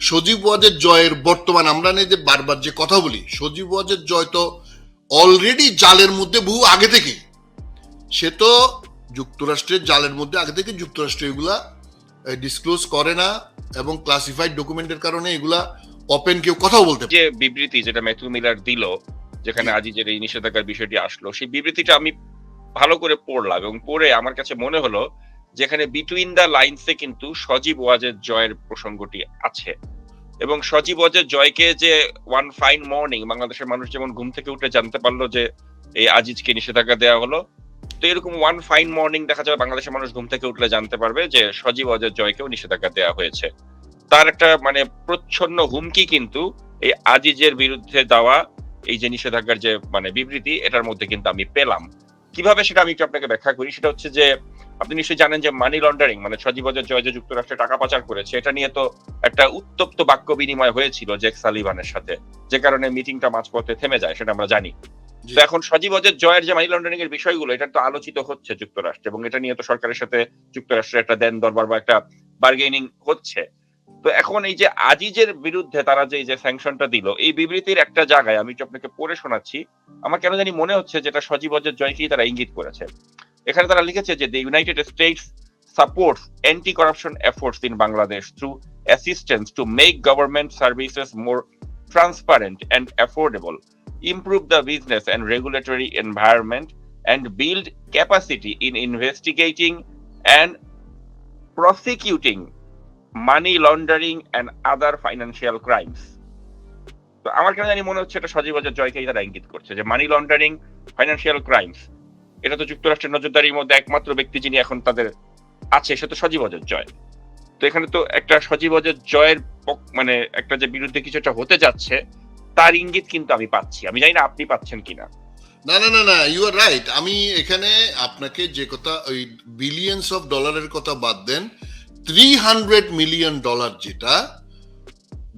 সজীব ওয়াজের জয়ের বর্তমান আমরা নিয়ে যে বারবার যে কথা বলি সজীব ওয়াজের জয় তো অলরেডি জালের মধ্যে বহু আগে থেকে সে তো যুক্তরাষ্ট্রের জালের মধ্যে আগে থেকে যুক্তরাষ্ট্র এগুলা ডিসক্লোজ করে না এবং ক্লাসিফাইড ডকুমেন্টের কারণে এগুলা ওপেন কেউ কথাও বলতে যে বিবৃতি যেটা ম্যাথু মিলার দিল যেখানে আজিজের এই নিষেধাজ্ঞার বিষয়টি আসলো সেই বিবৃতিটা আমি ভালো করে পড়লাম এবং পড়ে আমার কাছে মনে হলো যেখানে বিটুইন দ্য লাইনসে কিন্তু সজীব ওয়াজের জয়ের প্রসঙ্গটি আছে। এবং সজীব ওয়াজের জয়কে যে ওয়ান ফাইন মর্নিং বাংলাদেশের মানুষ যেমন ঘুম থেকে উঠে জানতে পারল যে এই আজিজকে নিষেধাজ্ঞা দেওয়া হলো, তো এরকম ওয়ান ফাইন মর্নিং দেখা যাবে বাংলাদেশের মানুষ ঘুম থেকে উঠলে জানতে পারবে যে সজীব ওয়াজের জয়কেও নিষেধাজ্ঞা দেওয়া হয়েছে। তার একটা মানে প্রচ্ছন্ন হুমকি কিন্তু এই আজিজের বিরুদ্ধে দেওয়া এই যে নিষেধাজ্ঞার যে মানে বিবৃতি, এটার মধ্যে কিন্তু আমি পেলাম। কীভাবে সেটা আমি একটু আপনাকে ব্যাখ্যা করি, সেটা হচ্ছে যে আপনি নিশ্চয়ই জানেন যে মানি লন্ডারিং মানে সজীবজের জয় যে যুক্তরাষ্ট্রে টাকা পাচার করেছে এটা নিয়ে তো একটা উত্তপ্ত বাক্য বিনিময় হয়েছিল জেক সালিভানের সাথে যে কারণে মিটিংটা মাঝপথে থেমে যায় সেটা আমরা জানি। তো এখন সজীবজের জয়ের যে মানি লন্ডারিং এর বিষয়গুলো এটা তো আলোচিত হচ্ছে যুক্তরাষ্ট্রে এবং এটা নিয়ে তো সরকারের সাথে যুক্তরাষ্ট্রের একটা দেন দরবার বা একটা বার্গেনিং হচ্ছে। তো এখন এই যে আজিজের বিরুদ্ধে তারা যে যে স্যাংশনটা দিল এই বিবৃতির একটা জায়গায় আমি আপনাকে পড়ে শোনাচ্ছি আমার কেন জানি মনে হচ্ছে যেটা সজীবজের জয়কেই তারা ইঙ্গিত করেছে। এখানে তারা লিখেছে যে the United States supports anti corruption efforts in Bangladesh through assistance to make government services more transparent and affordable improve the business and regulatory environment and build capacity in investigating and prosecuting money laundering and other financial crimes তো আমার কেন জানি মনে হচ্ছে এটা সজীবজের জয়কেই তারা ইঙ্গিত করছে, যে মানি লন্ডারিং ফাইন্যান্সিয়াল ক্রাইমস এটা তো যুক্তরাষ্ট্রের নজরদারির মধ্যে একমাত্র ব্যক্তি যিনি এখন তাদের আছে, সে তো সজীবজের জয়। তো এখানে তো একটা সজীবজের জয়ের মানে একটা যে বিরুদ্ধে কিছু একটা হতে যাচ্ছে, তার ইঙ্গিত কিন্তু আমি পাচ্ছি। আমি জানি না আপনি পাচ্ছেন কিনা। না না না না ইউ আর রাইট আমি এখানে আপনাকে যে কথা, ওই বিলিয়নস অফ ডলারের কথা বাদ দেন থ্রি হান্ড্রেড মিলিয়ন ডলার যেটা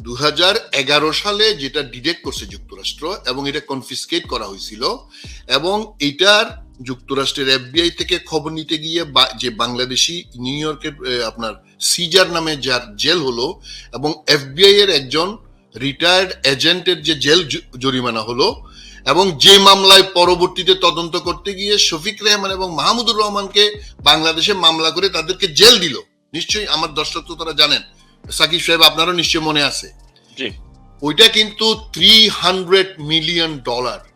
দু এগারো সালে যেটা ডিটেক্ট করছে যুক্তরাষ্ট্র এবং এটা কনফিসকেট করা হয়েছিল এবং এটার যুক্তরাষ্ট্রের এফবিআই থেকে খবর নিতে গিয়ে যে বাংলাদেশি নিউ ইয়র্কের আপনার সিজার নামে যার জেল হলো এবং এফবিআই এর একজন রিটায়ার্ড এজেন্টের যে জেল জরিমানা হলো এবং যে মামলায় পরবর্তীতে তদন্ত করতে গিয়ে শফিক রেহমান এবং মাহমুদুর রহমানকে বাংলাদেশে মামলা করে তাদেরকে জেল দিল। নিশ্চয়ই আমার দর্শক তো তারা জানেন। সাকিব সাহেব আপনারও নিশ্চয় মনে আছে। জি। ওইটা কিন্তু থ্রি হান্ড্রেড মিলিয়ন ডলার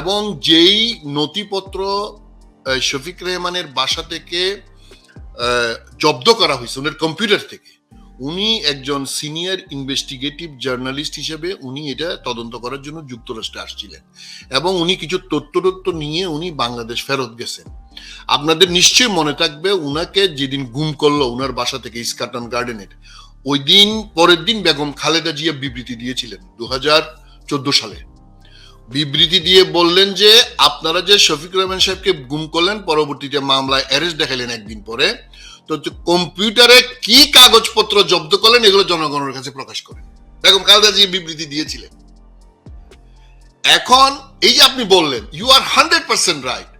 এবং যেই নথিপত্র শফিক রেহমানের বাসা থেকে জব্দ করা হয়েছে, ওনার কম্পিউটার থেকে, উনি একজন সিনিয়র ইনভেস্টিগেটিভ জার্নালিস্ট হিসেবে উনি এটা তদন্ত করার জন্য যুক্তরাষ্ট্রে আসছিলেন এবং উনি কিছু তথ্য তথ্য নিয়ে উনি বাংলাদেশ ফেরত গেছেন। আপনাদের নিশ্চয়ই মনে থাকবে, উনাকে যেদিন গুম করল উনার বাসা থেকে ইস্কাটন গার্ডেনের, ওই দিন পরের দিন বেগম খালেদা জিয়া বিবৃতি দিয়েছিলেন দু চোদ্দ সালে। বিবৃতি দিয়ে বললেন যে, আপনারা যে শফিক রহমান সাহেবকে গুম করলেন, পরবর্তীতে মামলায় অ্যারেস্ট দেখালেন একদিন পরে, তো কম্পিউটারে কি কাগজপত্র জব্দ করলেন, এগুলো জনগণের কাছে প্রকাশ করেন। বেগম খালেদা জিয়া বিবৃতি দিয়েছিলেন। এখন, এই যে আপনি বললেন you are hundred percent right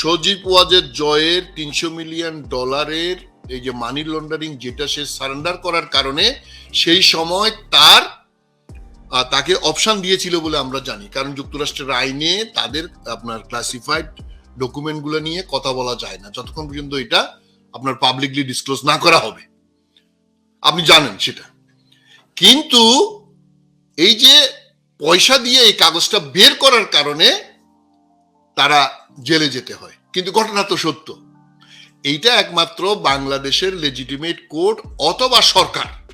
Sajeeb ওয়াজের জয়ের তিনশো মিলিয়ন ডলারের এই যে মানি লন্ডারিং যেটা সে সারেন্ডার করার কারণে, সেই সময় তার তাকে অপশান দিয়েছিল বলে আমরা জানি। কারণ যুক্তরাষ্ট্রের আইনে তাদের আপনার ক্লাসিফাইড ডকুমেন্টগুলো নিয়ে কথা বলা যায় না। যতক্ষণ পর্যন্ত এটা আপনার পাবলিকলি ডিসক্লোজ না করা হবে। আপনি জানেন সেটা। কিন্তু এই যে পয়সা দিয়ে এই কাগজটা বের করার কারণে তারা জেলে যেতে হয়। কিন্তু ঘটনা তো সত্য। এইটা একমাত্র বাংলাদেশের লেজিটিমেট কোর্ট অথবা সরকার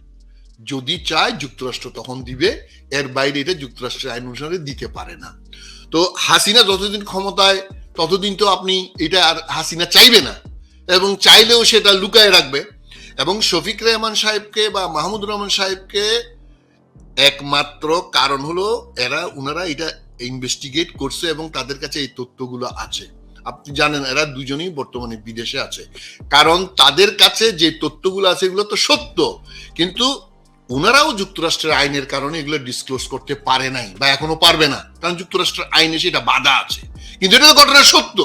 যদি চায় যুক্তরাষ্ট্র তখন দিবে, এর বাইরে এটা যুক্তরাষ্ট্রের আইন অনুসারে দিতে পারে না। তো হাসিনা যতদিন ক্ষমতায়, ততদিন তো আপনি এটা আর হাসিনা চাইবে না। এবং চাইলেও সেটা লুকায় রাখবে। এবং শফিক রহমান সাহেবকে বা মাহমুদুর রহমান সাহেবকে একমাত্র কারণ হলো এরা ওনারা এটা ইনভেস্টিগেট করছে এবং তাদের কাছে এই তথ্যগুলো আছে। আপনি জানেন এরা দুজনেই বর্তমানে বিদেশে আছে। কারণ তাদের কাছে যে তথ্যগুলো আছে এগুলো তো সত্য। কিন্তু ওনারাও যুক্তরাষ্ট্রের আইনের কারণে এগুলো ডিসক্লোজ করতে পারে নাই বা এখনও পারবে না। কারণ যুক্তরাষ্ট্রের আইনে সেটা বাধা আছে। কিন্তু এটা তো ঘটনা সত্য।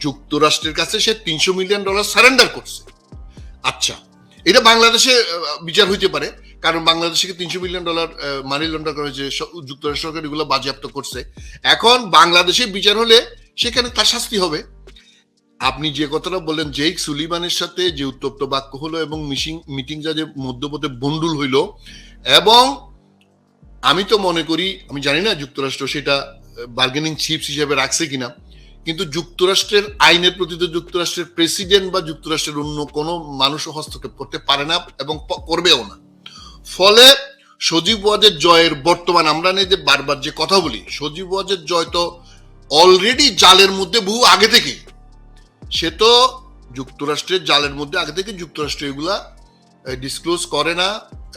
যুক্তরাষ্ট্রের কাছে সে তিনশো মিলিয়ন ডলার সারেন্ডার করছে। আচ্ছা এটা বাংলাদেশে বিচার হইতে পারে। কারণ বাংলাদেশকে তিনশো মিলিয়ন ডলার মানি লন্ডার করা হয়েছে যুক্তরাষ্ট্র সরকার এগুলো বাজেয়াপ্ত করছে। এখন বাংলাদেশে বিচার হলে সেখানে তার শাস্তি হবে। আপনি যে কথাটা বললেন, জেইক সুলিমানের সাথে যে উত্তপ্ত বাক্য হলো এবং মিশিং মিটিং যা মধ্যপথে বন্ডুল হইল, এবং আমি তো মনে করি, আমি জানি না যুক্তরাষ্ট্র সেটা বার্গেনিং চিপস হিসেবে রাখছে কিনা, কিন্তু যুক্তরাষ্ট্রের আইনের প্রতি তো যুক্তরাষ্ট্রের প্রেসিডেন্ট বা যুক্তরাষ্ট্রের অন্য কোনো মানুষও হস্তক্ষেপ করতে পারে না এবং করবেও না। ফলে সজীব ওয়াজের জয়ের বর্তমান, আমরা নেই যে বারবার যে কথা বলি, সজীব ওয়াজের জয় তো অলরেডি জালের মধ্যে বহু আগে থেকেই। সে তো যুক্তরাষ্ট্রের জালের মধ্যে, আগে থেকে যুক্তরাষ্ট্র এগুলা ডিসক্লোজ করে না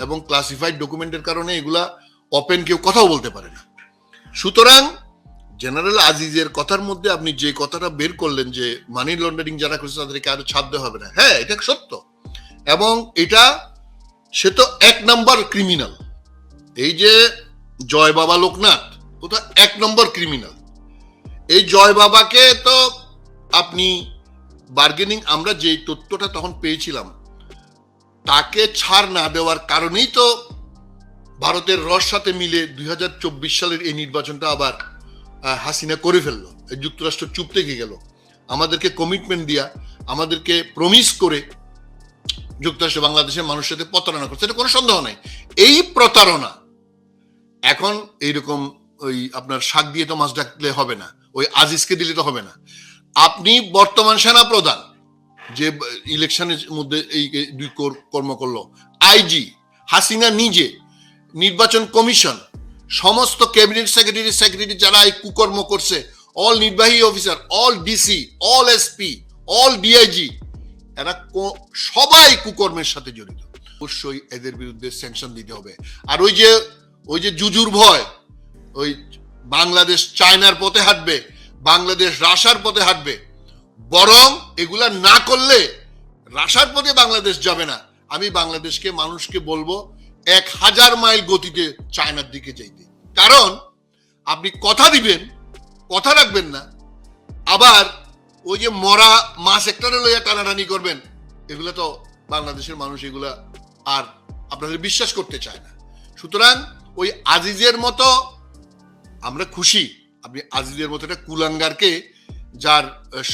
এবং ক্লাসিফাইড ডকুমেন্টের কারণে এগুলা ওপেন কেউ কথাও বলতে পারে না। সুতরাং জেনারেল আজিজের কথার মধ্যে আপনি যে কথাটা বের করলেন যে মানি লন্ডারিং যারা করছে তাদেরকে আরও ছাড়তে হবে না হ্যাঁ এটা সত্য। এবং এটা, সে তো এক নাম্বার ক্রিমিনাল এই যে জয় বাবা লোকনাথ, ও তো এক নম্বর ক্রিমিনাল এই জয় বাবাকে তো আপনি বার্গেনিং আমরা যে তথ্যটা তখন পেয়েছিলাম, তাকে ছাড় না দেওয়ার কারণেই তো ভারতের রস সাথে মিলে দুই সালের এই নির্বাচনটা আবার হাসিনা করে ফেলল। যুক্তরাষ্ট্র চুপ থেকে গেল। আমাদেরকে কমিটমেন্ট দিয়া, আমাদেরকে প্রমিস করে যুক্তরাষ্ট্র বাংলাদেশের মানুষের সাথে প্রতারণা করছে। এটা কোনো সন্দেহ নাই। এই প্রতারণা এখন এইরকম ওই আপনার শাক দিয়ে তো মাছ ডাকলে হবে না, ওই আজিজকে দিলে তো হবে না। আপনি বর্তমান সেনা প্রধান যে ইলেকশনের মধ্যে এই দুই কর্ম করল, আইজি হাসিনা নিজে, নির্বাচন কমিশন, সমস্ত ক্যাবিনেট সেক্রেটারি সেক্রেটারি যারা এই কুকর্ম করছে অল নির্বাহী officer all DC all SP all DIG এরা সবাই কুকর্মের সাথে জড়িত। অবশ্যই এদের বিরুদ্ধে স্যাংশন দিতে হবে। আর ওই যে ওই যে জুজুর ভয়, ওই বাংলাদেশ চায়নার পথে হাঁটবে বাংলাদেশ রাশার পথে হাঁটবে। বরং এগুলা না করলে রাশার পথে বাংলাদেশ যাবে না। আমি বাংলাদেশকে, মানুষকে বলব, এক হাজার মাইল গতিতে চায়নার দিকে যাইতে। কারণ আপনি কথা দিবেন, কথা রাখবেন না। আবার ওই যে মরা মাছ একটা লইয়া টানাটানি করবেন, এগুলো তো বাংলাদেশের মানুষ এগুলা আর আপনাদের বিশ্বাস করতে চায় না। সুতরাং ওই আজিজের মতো আমরা খুশি। আপনি আজিজের মতো একটা কুলাঙ্গারকে যার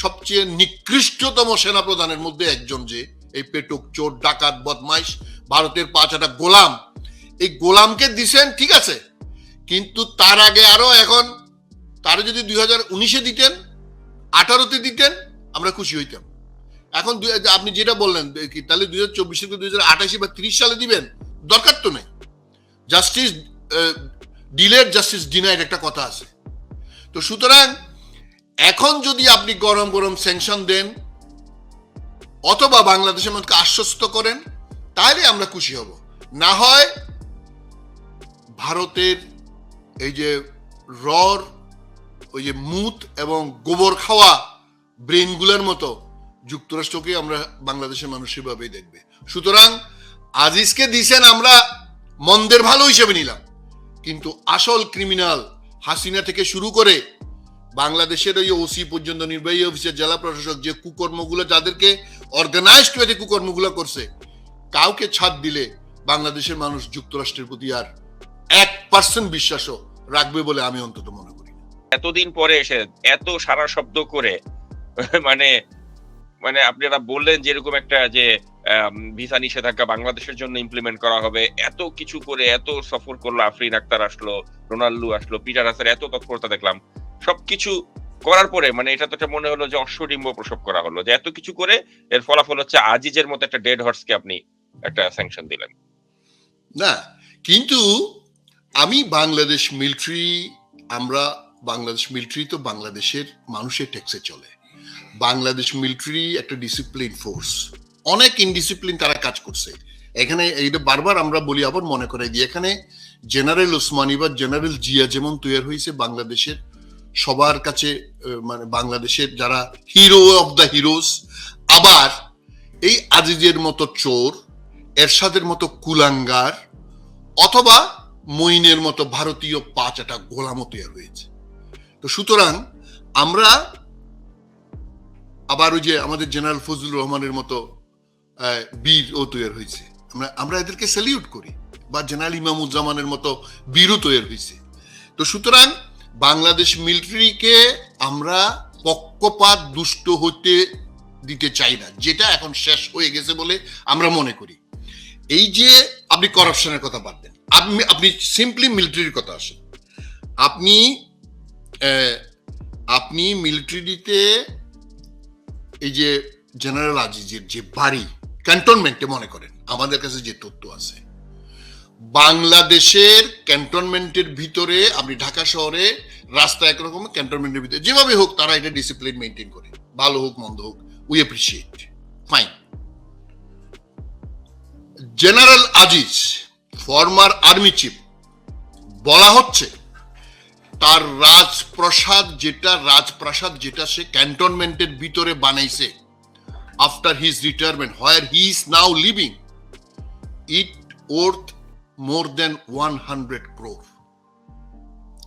সবচেয়ে নিকৃষ্টতম সেনাপ্রধানের মধ্যে একজন যে, এই পেটুক, চোর, ডাকাত, বদমাইশ, ভারতের পাঁচাটা গোলাম। এই গোলামকে দিছেন, ঠিক আছে, কিন্তু তার আগে আরও এখন তারা যদি দুই হাজার উনিশে দিতেন, আঠারোতে দিতেন, আমরা খুশি হইতাম। এখন আপনি যেটা বললেন কি, তাহলে দুই হাজার চব্বিশ থেকে দুই হাজার আঠাশি বা ত্রিশ সালে দিবেন, দরকার তো নেই। জাস্টিস ডিলের জাস্টিস ডিনাইড একটা কথা আছে। তো সুতরাং, এখন যদি আপনি গরম গরম স্যাংশন দেন, অথবা বাংলাদেশের মানুষকে আশ্বস্ত করেন তাহলে আমরা খুশি হব। না হয় ভারতের এই যে রর ওই যে মুত এবং গোবর খাওয়া ব্রেনগুলোর মতো যুক্তরাষ্ট্রকে আমরা বাংলাদেশের মানুষ সেভাবেই দেখবে। সুতরাং, আজিজকে দিছেন আমরা মন্দের ভালো হিসেবে নিলাম। কিন্তু আসল ক্রিমিনাল হাসিনা থেকে শুরু করে বাংলাদেশের ওই ওসি পর্যন্ত নির্বাহী অফিসের জেলা প্রশাসক যে কুকর্মগুলো যাদেরকে অর্গানাইজড ওয়েতে কুকর্মগুলো করছে, কাউকে ছাদ দিলে বাংলাদেশের মানুষ যুক্তরাষ্ট্রের প্রতি আর এক পার্সেন্ট বিশ্বাসও রাখবে বলে আমি অন্তত মনে করি। এতদিন পরে এসে এত সারা শব্দ করে মানে মানে আপনারা বললেন যে এরকম একটা যে ভিসা নিষেধাজ্ঞা বাংলাদেশের জন্য ইমপ্লিমেন্ট করা হবে। এত কিছু করে এত সফর করল আফরিন আক্তার আসলো, রোনাল্ডো আসলো, পিটার আসার এত তৎপরতা দেখলাম। সবকিছু করার পরে মানে এটা তো একটা মনে হলো যে অশ্বডিম্ব প্রসব করা হলো, যে এত কিছু করে এর ফলাফল হচ্ছে আজিজের মতো একটা ডেড হর্সকে আপনি একটা স্যাংশন দিলেন। না, কিন্তু আমি বাংলাদেশ মিলিটারি আমরা বাংলাদেশ মিলিটারি তো বাংলাদেশের মানুষের ট্যাক্সে চলে। বাংলাদেশ মিলিটারি একটা ডিসিপ্লিন ফোর্স অনেক ইনডিসিপ্লিন তারা কাজ করছে। এখানে এইটা বারবার আমরা বলি, আবার মনে করে দিই এখানে জেনারেল ওসমানী বা জেনারেল জিয়া যেমন তৈরি হয়েছে, বাংলাদেশের সবার কাছে মানে বাংলাদেশের যারা হিরো অফ দ্য হিরোজ আবার এই আজিজের মতো চোর, এরশাদের মতো কুলাঙ্গার, অথবা মইনের মতো ভারতীয় পাঁচাটা গোলামও তৈরি হয়েছে। তো সুতরাং আমরা আবার ওই যে আমাদের জেনারেল ফজলুর রহমানের মতো আহ, বীর ও তৈরি হয়েছে আমরা আমরা এদেরকে স্যালিউট করি। বা জেনারেল ইমামুজ্জামানের মতো বীরও তৈরি হয়েছে তো সুতরাং বাংলাদেশ মিলিটারিকে আমরা পক্ষপাত দুষ্ট হতে দিতে চাই না যেটা এখন শেষ হয়ে গেছে বলে আমরা মনে করি। এই যে আপনি করাপশনের কথা বাদ দেন। আপনি আপনি সিম্পলি মিলিটারির কথা আসেন। আপনি আপনি মিলিটারিতে এই যে জেনারেল আজিজের যে বাড়ি ক্যান্টনমেন্টে মনে করেন, আমাদের কাছে যে তথ্য আছে। বাংলাদেশের ক্যান্টনমেন্টের ভিতরে আপনি ঢাকা শহরে রাস্তা একরকম, ক্যান্টনমেন্টের ভিতরে যেভাবে হোক তারা এটা ডিসিপ্লিন মেনটেন করে। ভালো হোক, মন্দ হোক we appreciate fine general Aziz former army chief বলা হচ্ছে তার রাজপ্রাসাদ যেটা রাজপ্রাসাদ যেটা সে ক্যান্টনমেন্টের ভিতরে বানাইছে his retirement where he is now living it worth more than one hundred crore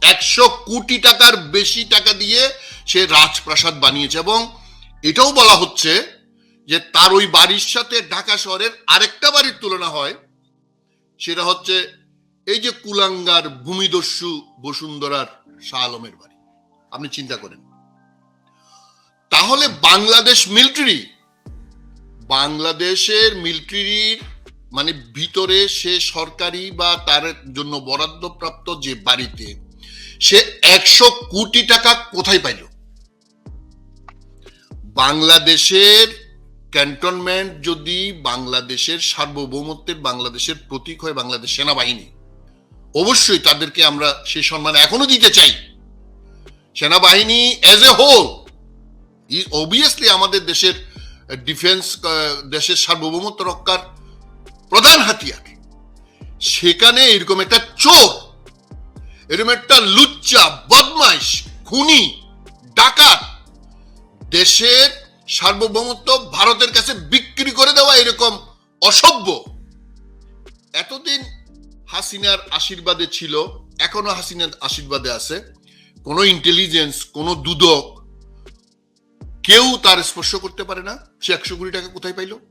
একশো কোটি টাকার বেশি টাকা দিয়ে সে রাজপ্রাসাদ বানিয়েছে এবং এটাও বলা হচ্ছে যে তার ওই বাড়ির সাথে ঢাকা শহরের আরেকটা বাড়ির তুলনা হয়, সেটা হচ্ছে এই যে কুলাঙ্গার ভূমিদস্যু বসুন্ধরার শাহ আলমের বাড়ি। আপনি চিন্তা করেন। তাহলে বাংলাদেশ মিলিটারি বাংলাদেশের মিলিটারির মানে ভিতরে সে সরকারি বা তার জন্য বরাদ্দপ্রাপ্ত যে বাড়িতে, সে একশো কোটি টাকা কোথায় পাইল? বাংলাদেশের ক্যান্টনমেন্ট যদি বাংলাদেশের সার্বভৌমত্বের, বাংলাদেশের প্রতীক হয় বাংলাদেশ সেনাবাহিনী, অবশ্যই তাদেরকে আমরা সেই সম্মান এখনও দিতে চাই। সেনাবাহিনী অ্যাজ এ হোল অবভিয়াসলি আমাদের দেশের ডিফেন্স দেশের সার্বভৌমত্ব রক্ষার প্রধান হাতিয়ার। সেখানে এরকম একটা চোর, এরকম একটা লুচ্চা, বদমাইশ, খুনি, ডাকাত দেশের সার্বভৌমত্ব ভারতের কাছে বিক্রি করে দেওয়া এরকম অসভ্য। এতদিন হাসিনার আশীর্বাদে ছিল, এখনও হাসিনার আশীর্বাদে আছে। কোনো ইন্টেলিজেন্স কোনো দুদক কেউ তার স্পর্শ করতে পারে না। সে একশো কোটি টাকা কোথায় পাইলো?